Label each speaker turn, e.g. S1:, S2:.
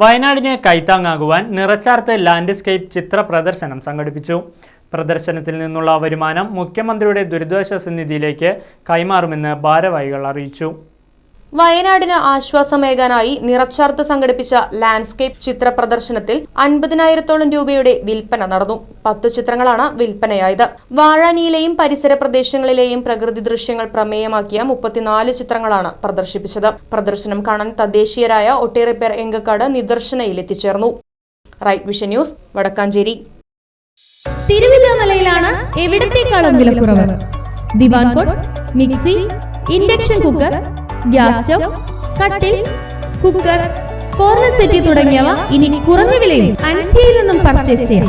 S1: വയനാടിനെ കൈത്താങ്ങാകുവാൻ നിറച്ചാർത്ത് ലാൻഡ്സ്കേപ്പ് ചിത്ര പ്രദർശനം സംഘടിപ്പിച്ചു. പ്രദർശനത്തിൽ നിന്നുള്ള വരുമാനം മുഖ്യമന്ത്രിയുടെ ദുരിതാശ്വാസ നിധിയിലേക്ക് കൈമാറുമെന്ന് ഭാരവാഹികൾ അറിയിച്ചു.
S2: വയനാടിന് ആശ്വാസമേകാനായി നിറച്ചാർത്ത് സംഘടിപ്പിച്ച ലാൻഡ്സ്കേപ്പ് ചിത്ര പ്രദർശനത്തിൽ അൻപതിനായിരത്തോളം രൂപയുടെ വിൽപ്പന നടന്നു. പത്തു ചിത്രങ്ങളാണ് വിൽപ്പനയായത്. വാഴാനിയിലെയും പരിസര പ്രദേശങ്ങളിലെയും പ്രകൃതി ദൃശ്യങ്ങൾ പ്രമേയമാക്കിയ മുപ്പത്തിനാല് ചിത്രങ്ങളാണ് പ്രദർശിപ്പിച്ചത്. പ്രദർശനം കാണാൻ തദ്ദേശീയരായ ഒട്ടേറെ പേർ എങ്കക്കാട് നിദർശനയിൽ എത്തിച്ചേർന്നു റൈറ്റ് വിഷൻ ന്യൂസ് വടക്കാഞ്ചേരി.
S3: തിരുവില്ലാമലയിലാണ് എവിടത്തേക്കാളും വിലക്കുറവ്? Diwan cot mixie induction cooker gas stove കട്ടിൽ കുക്കർ കോർണർ സെറ്റി തുടങ്ങിയവ ഇനി കുറഞ്ഞ വിലയിൽ അൻസിയയിൽ നിന്നും പർച്ചേസ് ചെയ്യാം.